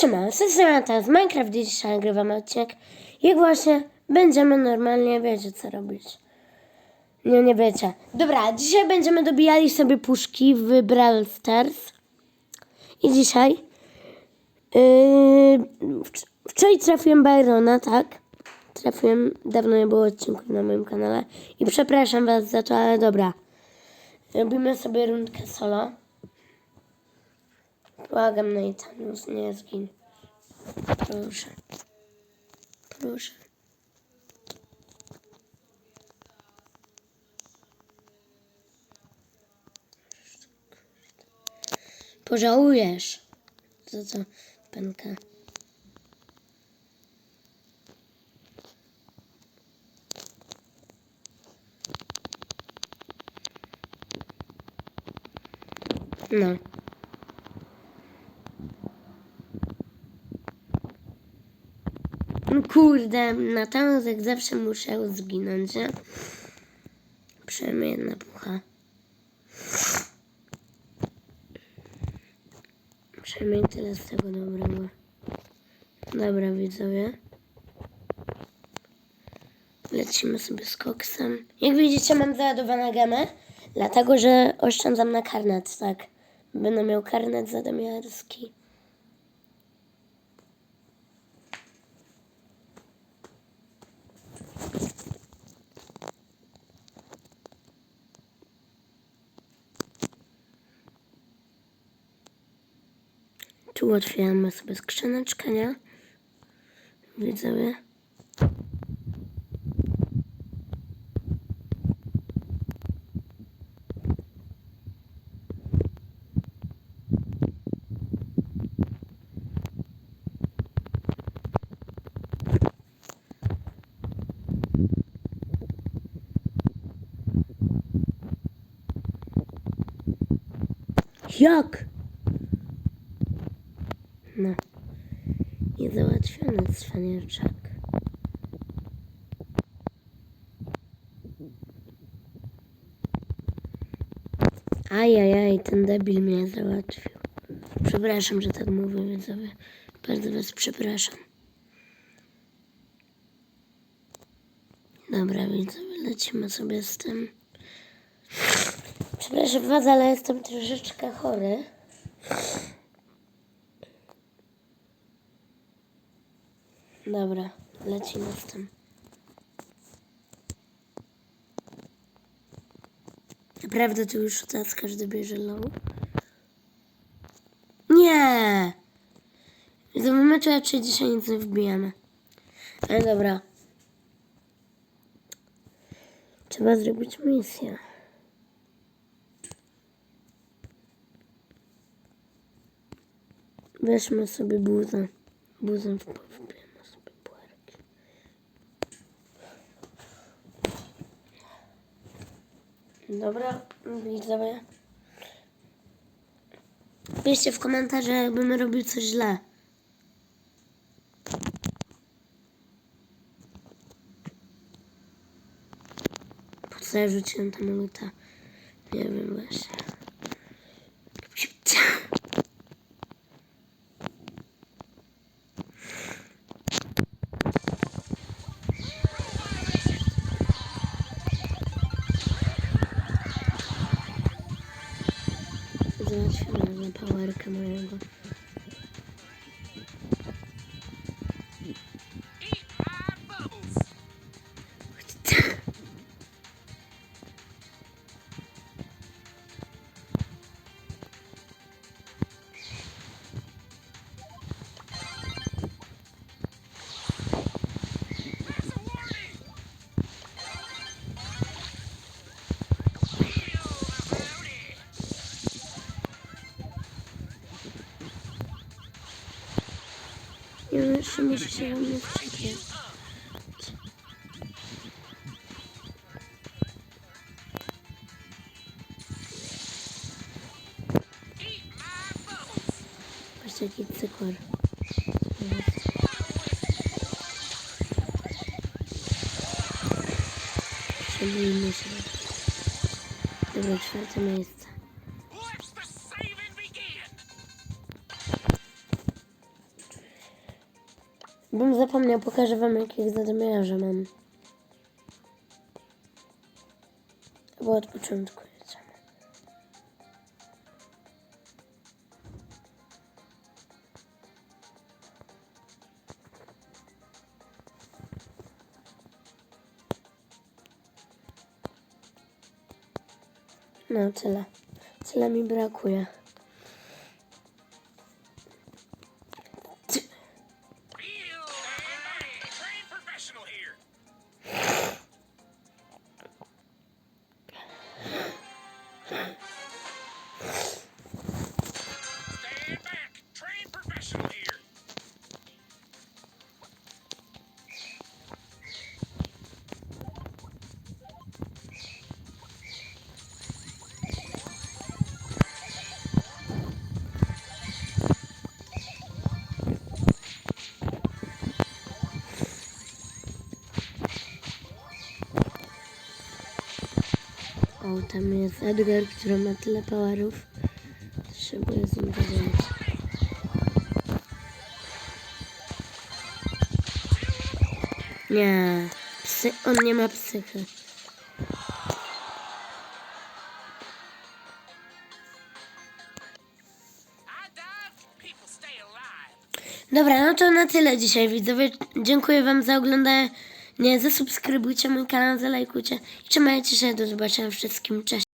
Siema, to jest Minecraft, dzisiaj nagrywamy odcinek. Jak właśnie będziemy normalnie, wiecie co robić. Nie, nie wiecie. Dobra, dzisiaj będziemy dobijali sobie puszki w Brawl Stars. I dzisiaj... Yy, wcz- wczoraj trafiłem Byrona, tak? Trafiłem, dawno nie było odcinków na moim kanale. I przepraszam was za to, ale dobra. Robimy sobie rundkę solo. Błagam, Nathanus, nie zgin. Proszę. Proszę. Pożałujesz. Co to, pęka? No. Kurde, na jak zawsze muszę zginąć, nie? Przynajmniej jedna pucha. Przynajmniej tyle z tego dobrego. Dobra, widzowie. Lecimy sobie z koksem. Jak widzicie, mam załadowane gemy, dlatego że oszczędzam na karnet, tak. Będę miał karnet zadomiarski. Tu otwieramy sobie skrzyneczkę, nie? Widzowie. Jak? No. I załatwiony cwaniaczek. Ajajaj, ten debil mnie załatwił. Przepraszam, że tak mówię, widzowie. Bardzo was przepraszam. Dobra, widzowie, lecimy sobie z tym. Przepraszam was, ale jestem troszeczkę chory. Dobra, lecimy z tym. Naprawdę tu już teraz każdy bierze low? Nie! Do momentu raczej dzisiaj nic nie wbijamy. Ale dobra. Trzeba zrobić misję. Weźmy sobie buzę. Buzę w wbijemy sobie puerki. Dobra, widzowie. Piszcie w komentarzach, jakbym robił coś źle. Po co ja rzuciłem tam? Nie wiem właśnie. Şuradan power kameraya. Nie wiem, jeszcze muszę się we mnie wczepić. Patrzcie, jaki cykor. Przebijmy się. Bym zapomniał, pokażę wam jakiego zadymiarza mam. Bo od początku. No tyle. Tyle mi brakuje. night. O, tam jest Edgar, który ma tyle powerów. Potrzebuję z nim pogadać. Nie, psy, on nie ma psychy. Dobra, no to na tyle dzisiaj widzowie. Dziękuję wam za oglądanie. Zasubskrybujcie mój kanał, zalajkujcie. I trzymajcie się, do zobaczenia wszystkim. Cześć.